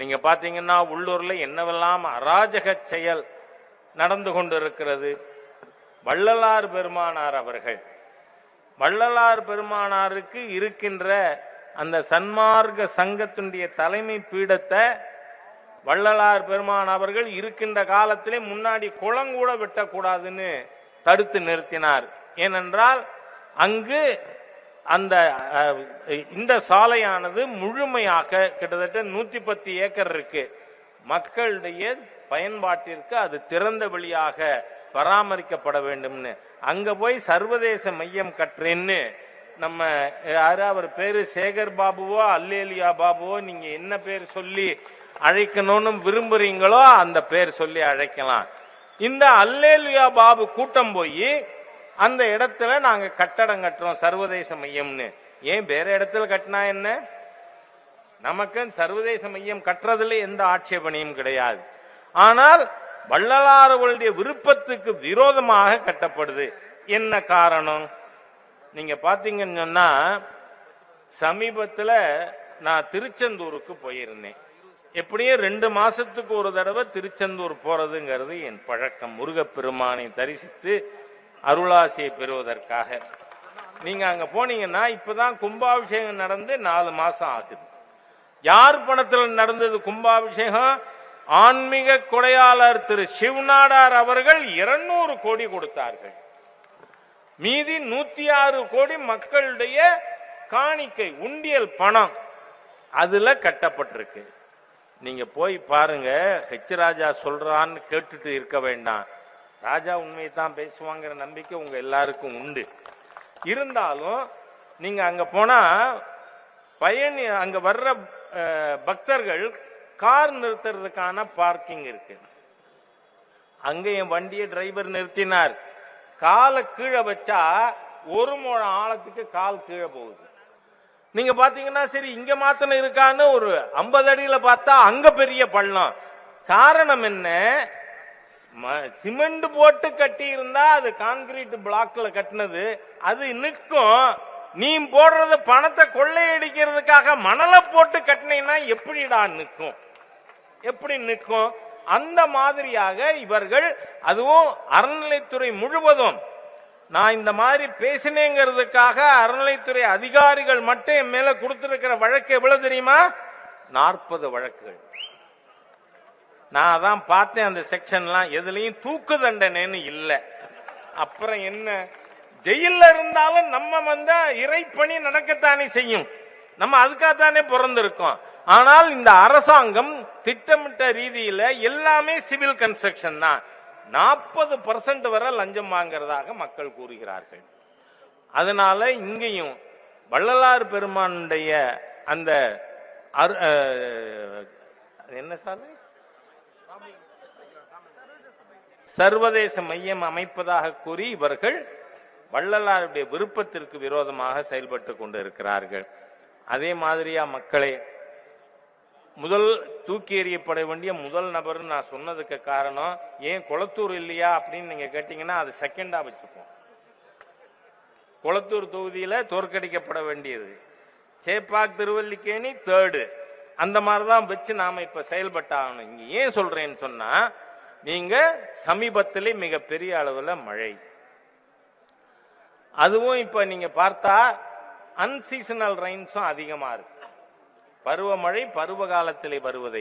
நீங்க பாத்தீங்கன்னா உள்ளூர்ல என்னவெல்லாம் அராஜக செயல் நடந்து கொண்டிருக்கிறது. வள்ளலார் பெருமானார் அவர்கள். வள்ளலார் பெருமானாருக்கு இருக்கின்ற அந்த சன்மார்க்க சங்கத்தினுடைய தலைமை பீடத்தை வள்ளலார் பெருமான் அவர்கள் இருக்கின்ற காலத்திலே முன்னாடி குளங்கூட வெட்டக்கூடாதுன்னு தடுத்து நிறுத்தினார். ஏனென்றால் அங்கு அந்த இந்த சாலையானது முழுமையாக கிட்டத்தட்ட நூத்தி பத்து ஏக்கர் இருக்கு. மக்களுடைய பயன்பாட்டிற்கு அது திறந்த வெளியாக பராமரிக்கப்பட வேண்டும்னு. அங்க போய் சர்வதேச மையம் கட்டுறேன்னு நம்ம யாரு அவர் பேரு? சேகர் பாபுவோ அல்லேலியா பாபுவோ நீங்க என்ன பேர் சொல்லி அழைக்கணும்னு விரும்புறீங்களோ அந்த பேர் சொல்லி அழைக்கலாம். இந்த அல்லேலியா பாபு கூட்டம் போய் அந்த இடத்துல நாங்க கட்டடம் கட்டுறோம் சர்வதேச மையம்னு. ஏன் வேற இடத்துல கட்டினா என்ன? நமக்கு சர்வதேச மையம் கட்டுறதுல எந்த ஆட்சேபனையும் கிடையாது. ஆனால் வள்ளலார்களுடைய விருப்பத்துக்கு விரோதமாக கட்டப்படுது. என்ன காரணம்? நீங்க பாத்தீங்கன்னு சொன்னா சமீபத்துல நான் திருச்செந்தூருக்கு போயிருந்தேன். எப்படியும் ரெண்டு மாசத்துக்கு ஒரு தடவை திருச்செந்தூர் போறதுங்கிறது என் பழக்கம். முருகப்பெருமானை தரிசித்து அருளாசியை பெறுவதற்காக. நீங்க அங்க போனீங்கன்னா இப்பதான் கும்பாபிஷேகம் நடந்து நாலு மாசம் ஆகுது. யார் பணத்தில் நடந்தது கும்பாபிஷேகம்? ஆன்மீக கொடையாளர் திரு சிவநாடார் அவர்கள் இருநூறு கோடி கொடுத்தார்கள். மீதி நூத்தி ஆறு கோடி மக்களுடைய காணிக்கை உண்டியல் பணம் அதுல கட்டப்பட்டிருக்கு. நீங்க போய் பாருங்க ஹெச் ராஜா சொல்றான்னு கேட்டுட்டு இருக்க வேண்டாம். ராஜா உண்மையை தான் பேசுவாங்கிற நம்பிக்கை உங்க எல்லாருக்கும் உண்டு. இருந்தாலும் நீங்க அங்க போனா பயணி அங்க வர்ற பக்தர்கள் கார் நிறுத்துறதுக்கான பார்க்கிங் இருக்கு. அங்க என் வண்டியை டிரைவர் நிறுத்தினார். காலை கீழே வச்சா ஒரு முழம் ஆழத்துக்கு கால் கீழே போகுது. நீங்க பாத்தீங்கன்னா சரி இங்க மாத்தனை இருக்கான்னு ஒரு ஐம்பது அடியில பார்த்தா அங்க பெரிய பள்ளம். காரணம் என்ன? சிமெண்ட் போட்டு கட்டி இருந்தா அது கான்கிரீட் பிளாக்ல கட்டினது. அது நிற்கும். நீ போடுறது பணத்தை கொள்ளையடிக்கிறதுக்காக மணலை போட்டு கட்டினீங்கன்னா எப்படிடா நிற்கும்? எப்படி நிற்கும்? அந்த மாதிரியாக இவர்கள் அதுவும் அறநிலைத்துறை முழுவதும் நான் இந்த மாதிரி பேசினேங்கிறதுக்காக அறநிலைத்துறை அதிகாரிகள் மட்டும் என் மேல கொடுத்திருக்கிற வழக்கு எவ்வளவு தெரியுமா? நாற்பது வழக்குகள். நான் அதான் பார்த்தேன் அந்த செக்ஷன்லாம். எதுலையும் தூக்கு தண்டனைன்னு இல்லை. அப்புறம் என்ன? ஜெயில இருந்தாலும் நம்ம வந்தா இறைப்பணி நடக்கத்தானே செய்யும். நம்ம அதுக்காகத்தானே பிறந்திருக்கோம். ஆனால் இந்த அரசாங்கம் திட்டமிட்ட ரீதியில எல்லாமே சிவில் கன்ஸ்ட்ரக்ஷன் தான். நாற்பது பர்சன்ட் வரை லஞ்சம் வாங்குறதாக மக்கள் கூறுகிறார்கள். அதனால இங்கேயும் வள்ளலார் பெருமானுடைய அந்த அரு- என்ன சாலை சர்வதேச மையம் அமைப்பதாக கூறி இவர்கள் வள்ளலாருடைய விருப்பத்திற்கு விரோதமாக செயல்பட்டு கொண்டிருக்கிறார்கள். அதே மாதிரியா மக்களே முதல் தூக்கி எறியப்பட வேண்டிய முதல் நபர்னு நான் சொன்னதுக்கு காரணம் ஏன் குளத்தூர் இல்லையா அப்படின்னு நீங்க கேட்டீங்கன்னா அது செகண்டா வச்சுப்போம். குளத்தூர் தொகுதியில தோற்கடிக்கப்பட வேண்டியது. சேப்பாக் திருவல்லிக்கேணி தேர்டு அந்த மாதிரி தான் வச்சு நாம இப்ப செயல்பட்டாகணும். இங்க ஏன் சொல்றேன்னு சொன்னா நீங்க சமீபத்திலே மிகப்பெரிய அளவுல மழை. அதுவும் இப்ப நீங்க பார்த்தா அன்சீசனல் ரெயின்ஸும் அதிகமா இருக்கு. பருவமழை பருவ காலத்திலே வருவதை